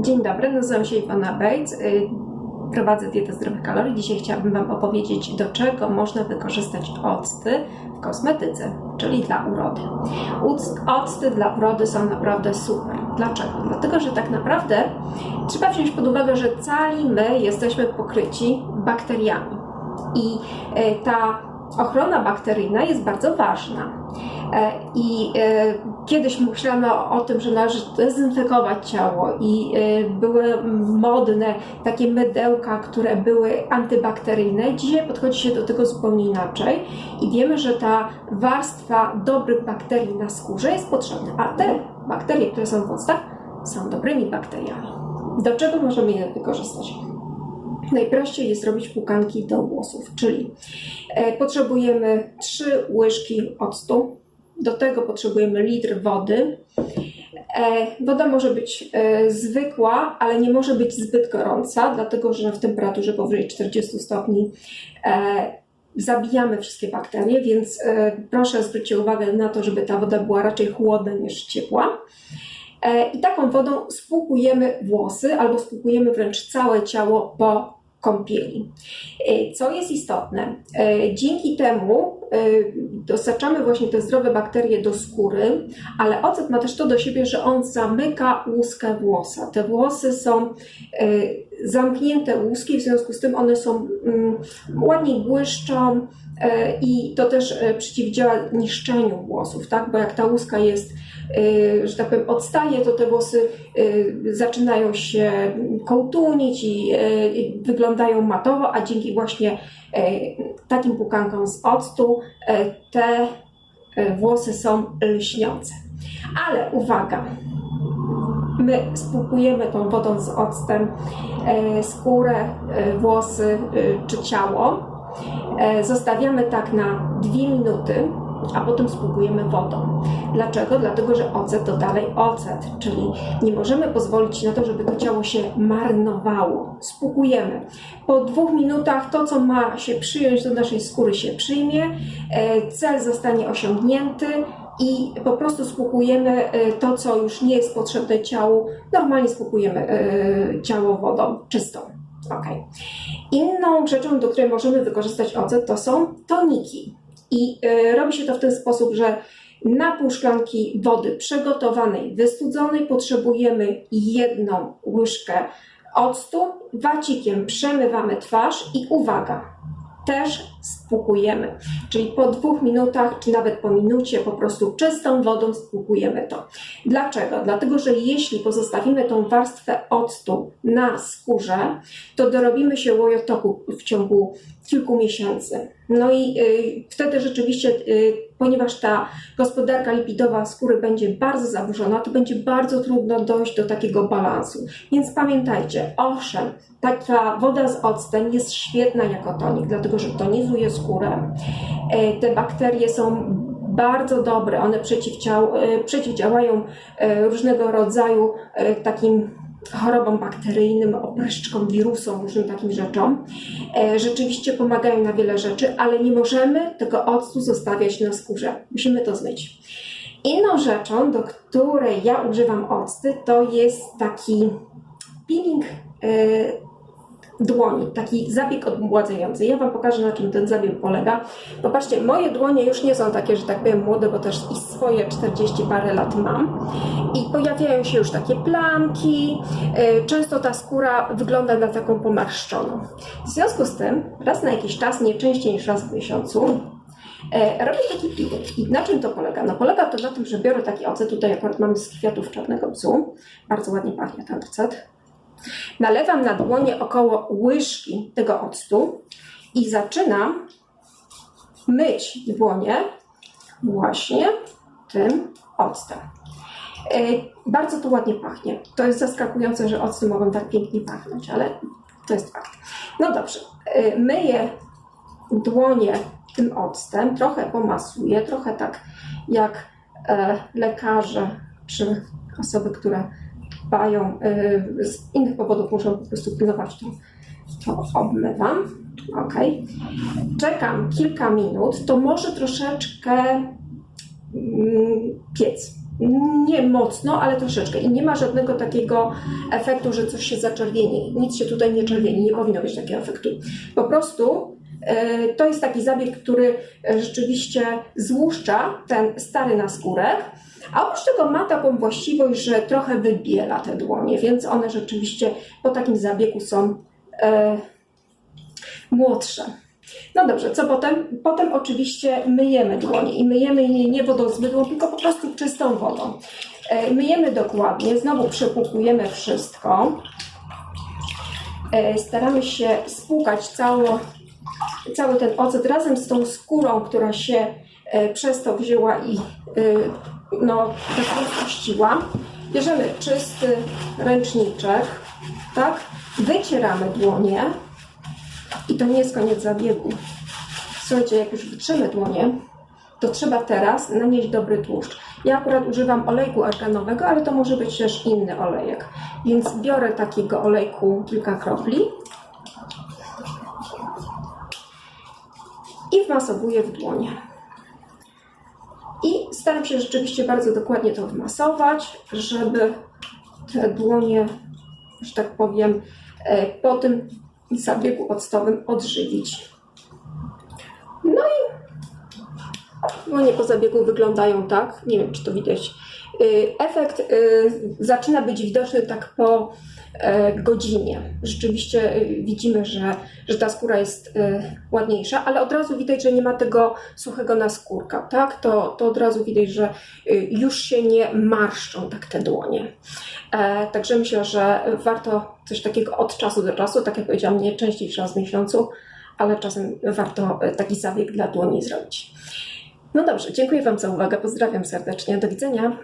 Dzień dobry, nazywam się Iwona Bejc. y, Prowadzę dietę zdrowych kalorii. Dzisiaj chciałabym Wam opowiedzieć, do czego można wykorzystać octy w kosmetyce, czyli dla urody. Octy dla urody są naprawdę super. Dlaczego? Dlatego, że tak naprawdę trzeba wziąć pod uwagę, że cali my jesteśmy pokryci bakteriami. I e, ta ochrona bakteryjna jest bardzo ważna. E, I e, kiedyś myślano o tym, że należy dezynfekować ciało, i e, były modne takie mydełka, które były antybakteryjne. Dzisiaj podchodzi się do tego zupełnie inaczej i wiemy, że ta warstwa dobrych bakterii na skórze jest potrzebna, a te bakterie, które są w octach, są dobrymi bakteriami. Do czego możemy je wykorzystać? Najprościej jest robić płukanki do włosów, czyli potrzebujemy 3 łyżki octu, do tego potrzebujemy litr wody. E, woda może być e, zwykła, ale nie może być zbyt gorąca, dlatego że w temperaturze powyżej 40 stopni e, zabijamy wszystkie bakterie, więc proszę zwróćcie uwagę na to, żeby ta woda była raczej chłodna niż ciepła. I taką wodą spłukujemy włosy albo spłukujemy wręcz całe ciało po kąpieli. E, Co jest istotne, e, dzięki temu e, dostarczamy właśnie te zdrowe bakterie do skóry, ale ocet ma też to do siebie, że on zamyka łuskę włosa. Te włosy są zamknięte łuski, w związku z tym one są mm, ładniej błyszczą i to też przeciwdziała niszczeniu włosów, tak? Bo jak ta łuska jest, że tak powiem, odstaje, to te włosy e, zaczynają się kołtunić i, e, i wyglądają matowo, a dzięki właśnie takim pukankom z octu te włosy są lśniące. Ale uwaga, my spłukujemy tą wodą z octem skórę, włosy czy ciało. Zostawiamy tak na 2 minuty, a potem spłukujemy wodą. Dlaczego? Dlatego, że ocet to dalej ocet, czyli nie możemy pozwolić na to, żeby to ciało się marnowało. Spłukujemy. Po dwóch minutach to, co ma się przyjąć do naszej skóry, się przyjmie, e, cel zostanie osiągnięty i po prostu spłukujemy e, to, co już nie jest potrzebne ciału. Normalnie spłukujemy e, ciało wodą czystą. Okay. Inną rzeczą, do której możemy wykorzystać ocet, to są toniki. I e, robi się to w ten sposób, że na pół szklanki wody przygotowanej, wystudzonej potrzebujemy jedną łyżkę octu. Wacikiem przemywamy twarz i uwaga, też spłukujemy. Czyli po dwóch minutach, czy nawet po minucie, po prostu czystą wodą spłukujemy to. Dlaczego? Dlatego, że jeśli pozostawimy tą warstwę octu na skórze, to dorobimy się łojotoku w ciągu kilku miesięcy. No i y, wtedy rzeczywiście, y, ponieważ ta gospodarka lipidowa skóry będzie bardzo zaburzona, to będzie bardzo trudno dojść do takiego balansu. Więc pamiętajcie, owszem, taka woda z octem jest świetna jako tonik, dlatego że tonizuje skórę. E, te bakterie są bardzo dobre, one e, przeciwdziałają e, różnego rodzaju takim chorobom bakteryjnym, opryszczkom, wirusom, różnym takim rzeczom. Rzeczywiście pomagają na wiele rzeczy, ale nie możemy tego octu zostawiać na skórze. Musimy to zmyć. Inną rzeczą, do której ja używam octy, to jest taki peeling dłoni, taki zabieg odmładzający. Ja Wam pokażę, na czym ten zabieg polega. Popatrzcie, moje dłonie już nie są takie, że tak powiem, młode, bo też i swoje 40 parę lat mam. I pojawiają się już takie plamki. e, Często ta skóra wygląda na taką pomarszczoną. W związku z tym, raz na jakiś czas, nie częściej niż raz w miesiącu, E, Robię taki peeling. I na czym to polega? No polega to na tym, że biorę taki ocet, tutaj akurat mam z kwiatów czarnego bzu, bardzo ładnie pachnie ten ocet. Nalewam na dłonie około łyżki tego octu i zaczynam myć dłonie właśnie tym octem. E, Bardzo to ładnie pachnie. To jest zaskakujące, że octy mogą tak pięknie pachnąć, ale to jest fakt. No dobrze, E, myję dłonie tym octem, trochę pomasuję, trochę tak jak e, lekarze czy osoby, które dbają e, z innych powodów, muszą po prostu pilnować to, to obmywam. Ok. Czekam kilka minut, to może troszeczkę mm, piec. nie mocno, ale troszeczkę. I nie ma żadnego takiego efektu, że coś się zaczerwieni. Nic się tutaj nie czerwieni, nie powinno być takiego efektu. Po prostu to jest taki zabieg, który e, rzeczywiście złuszcza ten stary naskórek, a oprócz tego ma taką właściwość, że trochę wybiela te dłonie, więc one rzeczywiście po takim zabiegu są e, młodsze. No dobrze, co potem? Potem oczywiście myjemy dłonie i myjemy je nie wodą z mydłą, tylko po prostu czystą wodą. E, Myjemy dokładnie, znowu przepłukujemy wszystko. E, Staramy się spłukać cało, cały ten ocet razem z tą skórą, która się e, przez to wzięła i e, no, tak rozpuściła. Bierzemy czysty ręczniczek, tak? Wycieramy dłonie. I to nie jest koniec zabiegu. Słuchajcie, jak już wytrzymy dłonie, to trzeba teraz nanieść dobry tłuszcz. Ja akurat używam olejku arganowego, ale to może być też inny olejek. Więc biorę takiego olejku kilka kropli i wmasowuję w dłonie. I staram się rzeczywiście bardzo dokładnie to wmasować, żeby te dłonie, że tak powiem, e, po tym zabiegu octowym odżywić. No i dłonie po zabiegu wyglądają tak, nie wiem czy to widać. Y, Efekt y, zaczyna być widoczny tak po e, godzinie. Rzeczywiście y, widzimy, że, że ta skóra jest y, ładniejsza, ale od razu widać, że nie ma tego suchego naskórka, tak? To, to od razu widać, że już się nie marszczą tak te dłonie. E, Także myślę, że warto coś takiego od czasu do czasu, tak jak powiedziałam, nie częściej raz w miesiącu, ale czasem warto e, taki zabieg dla dłoni zrobić. No dobrze, dziękuję Wam za uwagę, pozdrawiam serdecznie, do widzenia.